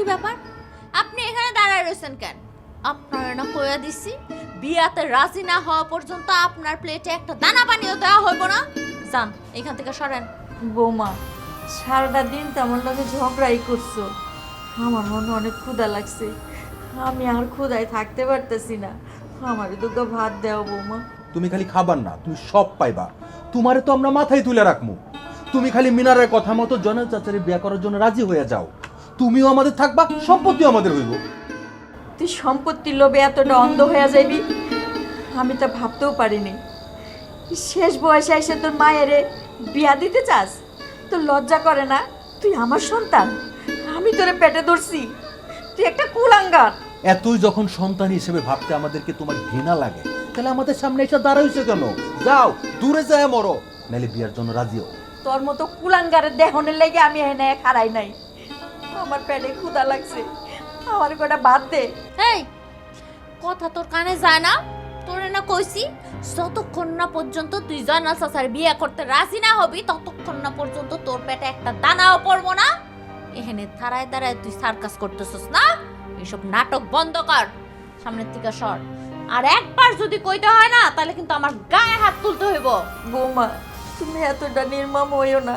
কি ব্যাপার? আপনি এখানে দাঁড়ায় রয়েছেন কেন? আপনার না কইয়া দিছি বিয়াতে রাজি না হওয়া পর্যন্ত আপনার প্লেটে একটা দানা পানিও দেওয়া হইব না। যান এখান থেকে সরেন। বৌমা সারাটা দিন তেমন লোকে ঝগড়াই করছ। আমার মনে অনেক ক্ষুধা লাগছে। আমি আর ক্ষুধায় থাকতে পারতেছি না। আমার দুটো ভাত দেও বৌমা। তুমি খালি খাবার না তুমি সব পাইবা। তোমারে তো আমরা মাথায় তুলে রাখব তুমি খালি মিনারের কথা মতো জনের চাচারে বিয়া করার জন্য রাজি হয়ে যাও। তুমিও আমাদের থাকবা সম্পত্তিও আমাদের হইব। তুই সম্পত্তির লোভে এতটা অন্ধ হয়ে যাবি আমি তা ভাবতেও পারিনি। শেষ বয়সে এসে তোর মায়েরে বিয়া দিতে চাস? তোর লজ্জা করে না? তুই আমার সন্তান আমি তোরে পেটে ধরছি। তুই একটা কুলাঙ্গার। এতই যখন সন্তান হিসেবে ভাবতে আমাদেরকে তোমার ঘৃণা লাগে তাহলে আমাদের সামনে এসে দাঁড়াইছে কেন? যাও দূরে যায় মরো। নাহলে বিয়ার জন্য রাজিও তোর মতো কুলাঙ্গারের দেহনের লেগে আমি এনে খারাই নাই। আমার পেটে ক্ষুধা লাগছে। আমার কটা ভাত দে। এই কথা তোর কানে যায় না? তোরে না কইছি যতক্ষণ না পর্যন্ত তুই জয়নাল চাচার বিয়ে করতে রাজি না হবি ততক্ষণ না পর্যন্ত তোর পেটে একটা দানাও পড়ব না। এখানে দাঁড়ায় দাঁড়ায় তুই সার্কাস করতেছস না? এসব নাটক বন্ধ কর। সামনের থেকে সর। আর একবার যদি কইতে হয় না তাহলে কিন্তু আমার গায়ে হাত তুলতে হইব। বৌমা তুমি এতটা নির্মম হইও না।